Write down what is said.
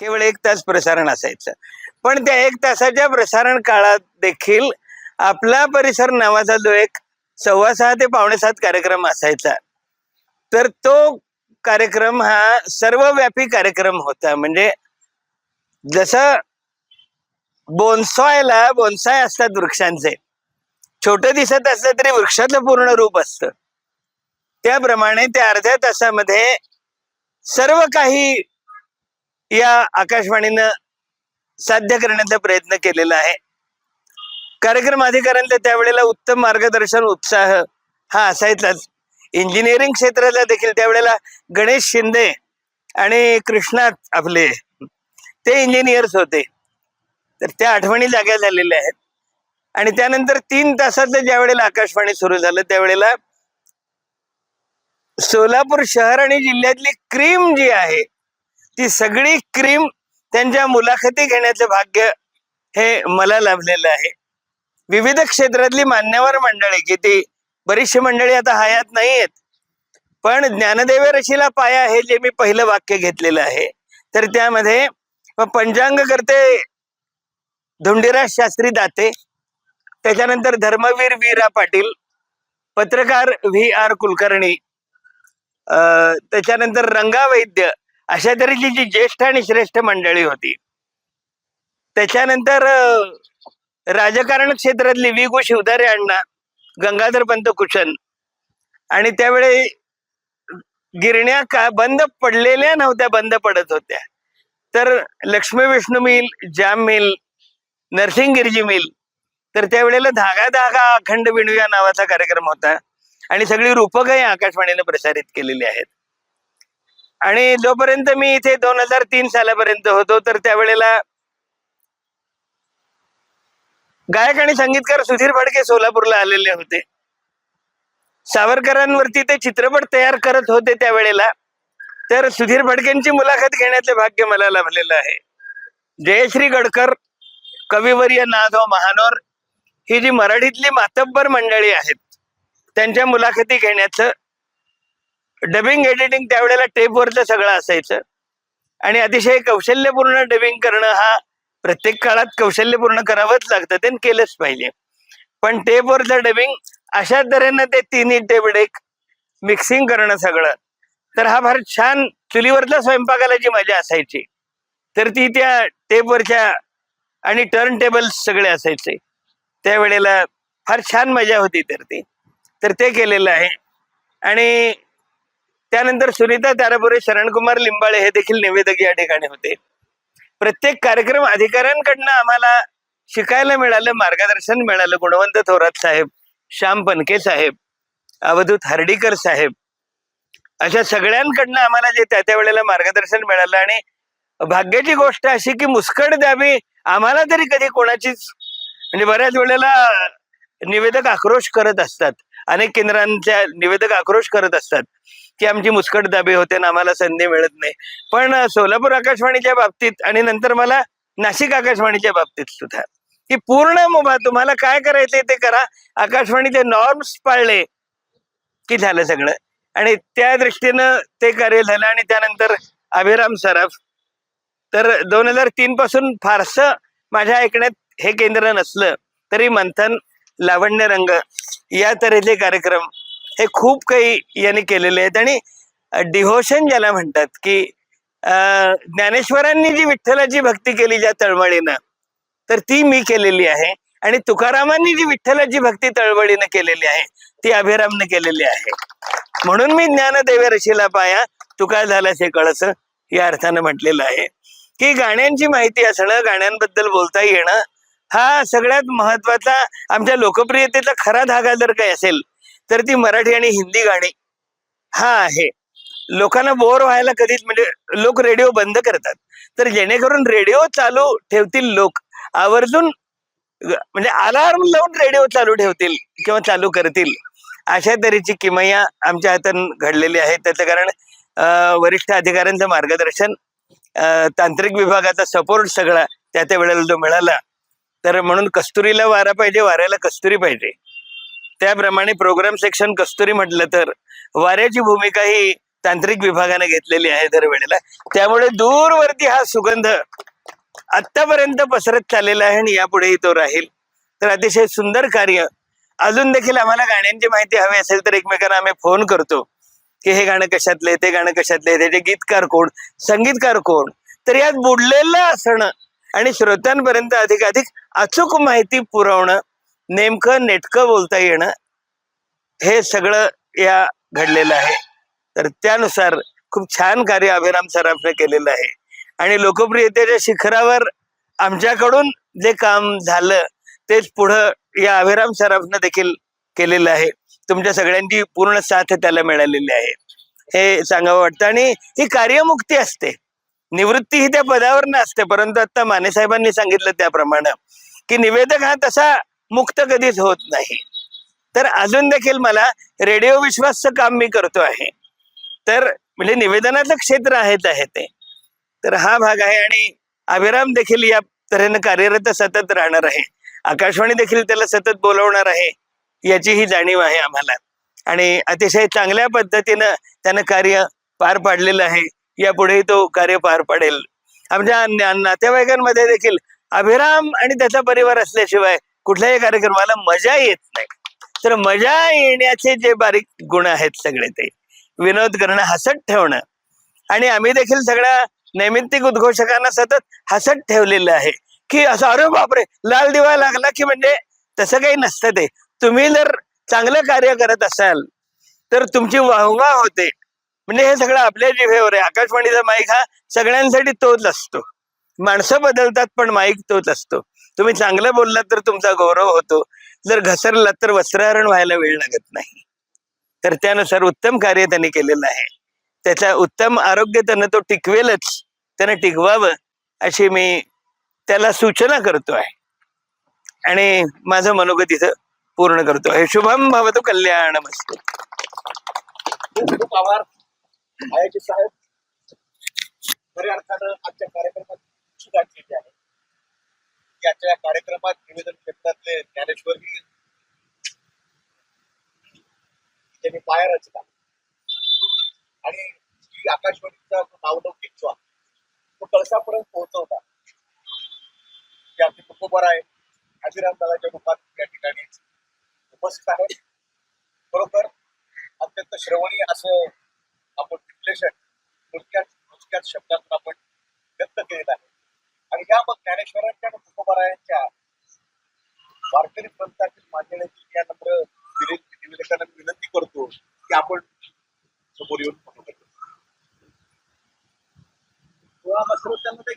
केवळ एक तास प्रसारण असायचं. पण त्या एक तासाच्या प्रसारण काळात देखील आपला परिसर नावाचा जो एक सव्वा सहा ते पावणे सात कार्यक्रम असायचा. तर तो कार्यक्रम हा सर्वव्यापी कार्यक्रम होता. म्हणजे जसं बोनसॉयला बोनसाय असतात वृक्षांचे. छोटं दिसत असलं तरी वृक्षाचं पूर्ण रूप असतं. त्याप्रमाणे त्या अर्ध्या तासामध्ये सर्व काही या आकाशवाणीनं साध्य करण्याचा प्रयत्न केलेला आहे. कार्यक्रम अधिकाऱ्यांचा त्यावेळेला उत्तम मार्गदर्शन उत्साह हा असायचाच. इंजिनिअरिंग क्षेत्राला देखील त्यावेळेला गणेश शिंदे आणि कृष्णात आपले ते इंजिनियर्स होते. तर त्या आठवणी जाग्या झालेल्या आहेत. आणि त्यानंतर तीन तासाचं ज्या वेळेला आकाशवाणी सुरू झालं त्यावेळेला सोलापूर शहर आणि जिल्ह्यातली क्रीम जी आहे ती सगळी क्रीम त्यांच्या मुलाखती घेण्याचं भाग्य हे मला लाभलेलं आहे. विविध क्षेत्रातली मान्यवर मंडळी की ती बरीचशी मंडळी आता हयात नाही आहेत पण ज्ञानदेव रशीला पाया हे जे मी पहिलं वाक्य घेतलेलं आहे. तर त्यामध्ये पंचांग करते धुंडीराज शास्त्री दाते त्याच्यानंतर धर्मवीर वीरा पाटील पत्रकार व्ही आर कुलकर्णी अं, त्याच्यानंतर रंगा वैद्य अशा तऱ्हेची जी ज्येष्ठ आणि श्रेष्ठ मंडळी होती. त्याच्यानंतर राजकारण क्षेत्रातली गो शिवधारे अण्णा गंगाधर पंत कुशन आणि त्यावेळी गिरण्या का बंद पडलेल्या नव्हत्या बंद पडत होत्या. तर Lakshmi Vishnu mill Jam mill Narsing Girji mill तर त्यावेळेला धागा धागा अखंड विणूया नावाचा कार्यक्रम होता आणि सगळी रूपकही आकाशवाणीने प्रसारित केलेली आहेत. आणि जोपर्यंत मी इथे दोन हजार तीन सालापर्यंत होतो तर त्यावेळेला गायक आणि संगीतकार सुधीर फडके सोलापूरला आलेले होते. सावरकरांवरती ते चित्रपट तयार करत होते त्यावेळेला. तर सुधीर फडकेंची मुलाखत घेण्याचे भाग्य मला लाभलेलं आहे. जयश्री गडकर कविवर्य नाथो महानोर ही जी मराठीतली मातब्बर मंडळी आहेत त्यांच्या मुलाखती घेण्याचं डबिंग एडिटिंग त्यावेळेला टेपवरचं सगळं असायचं. आणि अतिशय कौशल्यपूर्ण डबिंग करणं हा प्रत्येक काळात कौशल्यपूर्ण करावंच लागतं ते केलंच पाहिजे. पण टेपवरचं डबिंग अशा तऱ्हेनं ते तिन्ही टेप डेक मिक्सिंग करणं सगळं. तर हा फार छान चुलीवरच्या स्वयंपाकाला जी मजा असायची तर ती त्या टेपवरच्या आणि टर्न टेबल सगळे असायचे. त्यावेळेला फार छान मजा होती तर ती. तर ते केलेलं आहे. आणि त्यानंतर सुनीता तारापुरे शरणकुमार लिंबाळे हे देखील निवेदक या ठिकाणी होते. प्रत्येक कार्यक्रम अधिकाऱ्यांकडनं आम्हाला शिकायला मिळालं मार्गदर्शन मिळालं. गुणवंत थोरात साहेब श्याम पनके साहेब अवधूत हर्डीकर साहेब अशा सगळ्यांकडनं आम्हाला जे त्या त्या वेळेला मार्गदर्शन मिळालं. आणि भाग्याची गोष्ट अशी की मुस्कट द्यावी आम्हाला तरी कधी कोणाचीच म्हणजे बऱ्याच वेळेला निवेदक आक्रोश करत असतात. अनेक केंद्रांच्या निवेदक आक्रोश करत असतात की आमची मुस्कट दाबी होते आणि आम्हाला संधी मिळत नाही. पण सोलापूर आकाशवाणीच्या बाबतीत आणि नंतर मला नाशिक आकाशवाणीच्या बाबतीत सुद्धा की पूर्ण मुभा तुम्हाला काय करायचंय ते करा. आकाशवाणीचे नॉर्म्स पाळले की झालं सगळं. आणि त्या दृष्टीनं ते कार्य झालं आणि त्यानंतर अभिराम सराफ. तर दोन हजार तीन पासून फारसं माझ्या ऐकण्यात हे केंद्र नसलं तरी मंथन लावण्य रंग या तऱ्हेचे कार्यक्रम हे खूप काही यांनी केलेले आहेत. आणि डिव्होशन ज्याला म्हणतात की ज्ञानेश्वरांनी जी विठ्ठलाची भक्ती केली ज्या तळमळीनं तर ती मी केलेली आहे. आणि तुकारामांनी जी विठ्ठलाची भक्ती तळवळीनं केलेली आहे ती अभिरामने केलेली आहे. म्हणून मी ज्ञानदेवे रशीला पाया तुका झालास हे कळस या अर्थानं म्हटलेलं आहे. की गाण्यांची माहिती असणं गाण्यांबद्दल बोलता येणं हा सगळ्यात महत्त्वाचा आमच्या लोकप्रियतेचा खरा धागा जर काही असेल तर ती मराठी आणि हिंदी गाणी. हा आहे. लोकांना बोर व्हायला कधीच म्हणजे लोक रेडिओ बंद करतात. तर जेणेकरून रेडिओ चालू ठेवतील लोक. आवर्जून म्हणजे अलार्म लावून रेडिओ चालू ठेवतील किंवा चालू करतील. अशा तऱ्हेची किमया आमच्या हातात घडलेली आहे त्याचं कारण वरिष्ठ अधिकाऱ्यांचं मार्गदर्शन तांत्रिक विभागाचा सपोर्ट सगळा त्या त्या वेळेला जो मिळाला तर म्हणून कस्तुरीला वारा पाहिजे वाऱ्याला कस्तुरी पाहिजे. त्याप्रमाणे प्रोग्राम सेक्शन कस्तुरी म्हटलं तर वाऱ्याची भूमिका ही तांत्रिक विभागाने घेतलेली आहे दरवेळेला. त्यामुळे दूरवरती हा सुगंध आतापर्यंत पसरत चाललेला आहे आणि यापुढेही तो राहील. तर अतिशय सुंदर कार्य. अजून देखील आम्हाला गाण्यांची माहिती हवी असेल तर एकमेकांना आम्ही फोन करतो. की हे गाणं कशातले ते गाणं कशातले त्याचे गीतकार कोण संगीतकार कोण? तर यात बुडलेलं असणं आणि श्रोत्यांपर्यंत अधिकाधिक अचूक माहिती पुरवणं नेमकं नेटकं बोलता येणं हे सगळं या घडलेलं आहे. तर त्यानुसार खूप छान कार्य अभिराम सराफने केलेलं आहे. आणि लोकप्रियतेच्या शिखरावर आमच्याकडून जे काम झालं तेच पुढं या अभिराम सराफनं देखील केलेलं आहे. तुमच्या सगळ्यांची पूर्ण साथ त्याला मिळालेली आहे. हे सांगावं वाटतं. आणि ही कार्यमुक्ती असते. निवृत्ती ही त्या पदावर नसते परंतु आता मानेसाहेबांनी सांगितलं त्याप्रमाणे की निवेदक हा तसा मुक्त कधीच होत नाही. तर अजून देखील मला रेडिओ विश्वासचं काम मी करतो आहे. तर म्हणजे निवेदनाचं क्षेत्र आहेच आहे ते. तर हा भाग आहे आणि अभिराम देखील या तऱ्हेनं कार्यरत सतत राहणार आहे. आकाशवाणी देखील त्याला सतत बोलवणार आहे याची ही जाणीव आहे आम्हाला. आणि अतिशय चांगल्या पद्धतीनं त्यानं कार्य पार पाडलेलं आहे. यापुढेही तो कार्य पार पडेल. आमच्या नातेवाईकांमध्ये देखील अभिराम आणि त्याचा परिवार असल्याशिवाय कुठल्याही कार्यक्रमाला मजा येत नाही. तर मजा येण्याचे जे बारीक गुण आहेत सगळे ते विनोद करणं हसत ठेवणं आणि आम्ही देखील सगळ्या नैमित्तिक उद्घोषकांना सतत हसत ठेवलेलं आहे की असं अरे बापरे लाल दिवा लागला की म्हणजे तसं काही नसतं ते. तुम्ही जर चांगलं कार्य करत असाल तर तुमची वाहवा होते. म्हणजे हे सगळं आपल्या जिभेवर आहे आकाशवाणीचा माईक हा सगळ्यांसाठी तोच असतो. माणसं बदलतात पण माईक तोच असतो. तुम्ही चांगलं बोललात तर तुमचा गौरव होतो. जर घसरलात तर वस्त्रहरण व्हायला वेळ लागत नाही. तर त्यानुसार उत्तम कार्य त्यांनी केलेलं आहे. त्याचा उत्तम आरोग्य त्यांना तो टिकवेलच. त्यानं टिकवावं अशी मी त्याला सूचना करतो आहे. आणि माझं मनोगत इथं पूर्ण करतो आहे. शुभम तो कल्याण मस्त खूप खूप आभार. आयाजी साहेब खऱ्या अर्थानं आजच्या कार्यक्रमात इच्छुक केली आहे. की आजच्या या कार्यक्रमात निवेदन क्षेत्रातले ज्ञानेश्वर त्यांनी पाया रचला. आणि आकाशवाणीचा जो नावलौकिक जो आहे, तो कळसापर्यंत पोहोचवला जे आमचे कुटुंबर आहे हाजीराम दादाच्या रूपात या ठिकाणी उपस्थित आहेत. बरोबर अत्यंत श्रवणीय असं आपण विश्लेषण थोडक्यात थोडक्यात शब्दातून आपण व्यक्त केलेलं आहे. आणि ह्या मग ज्ञानेश्वरांच्या आणि तुकोबारायांच्या वारकरी पंथातील मान्यतेची या नम्र विनंती निवेदकांना मी विनंती करतो की आपण समोर येऊन फोटो करतो श्रोत्यांमध्ये